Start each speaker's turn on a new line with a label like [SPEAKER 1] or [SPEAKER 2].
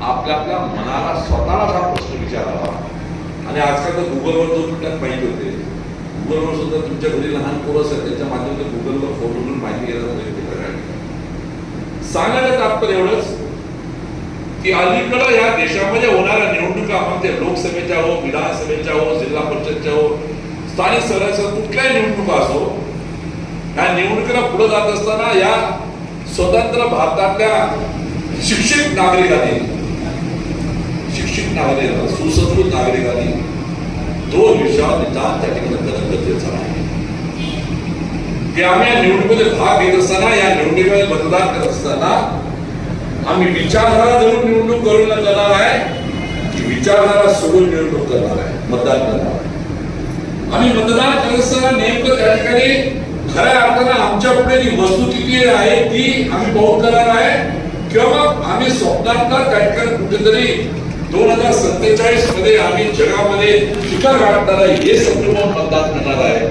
[SPEAKER 1] आपल्या आपल्या मनाला स्वतःला हा प्रश्न विचारावा. आणि आजकाल तर गुगलवर जो त्यात माहिती होते. गुगलवर सुद्धा तुमच्या घरी लहान पोरं असेल त्याच्या माध्यमातून गुगलवर फोन घेऊन माहिती घ्यायला प्रयत्न करायला सांगायला तात्पर्य एवढंच की अलीकडं या देशामध्ये होणाऱ्या निवडणुका आपण ते लोकसभेच्या हो विधानसभेच्या हो जिल्हा परिषदच्या हो स्थानिक स्वराज्याच्या कुठल्याही निवडणुका असो या निवडणुकीला पुढे जात असताना या स्वतंत्र भारतातल्या शिक्षित नागरिकांनी नावाने सुसंस्कृत नागरिकांनी दोन विषयावर निदान त्या ठिकाणी करणं गरजेचं आहे. की आम्ही या निवडणुकीमध्ये भाग घेत असताना या निवडणुकीमध्ये मतदान करत असताना आम्ही विचारधारा धरून निवडणूक करून करणार आहे की विचारधारा सोडून निवडणूक करणार आहे मतदान करणार आहे. आम्ही मतदान करत असताना नेमकं त्या ठिकाणी खऱ्या अर्थानं आमच्या पुढे जी वस्तू किती आहे ती आम्ही पाहून करणार आहे. किंवा आम्ही स्वप्नात त्या ठिकाणी कुठेतरी दोन हजार सत्तेचाळीसमध्ये आम्ही जगामध्ये शिखर गाठणार आहे हे संक्रमण मतदान करणार आहे.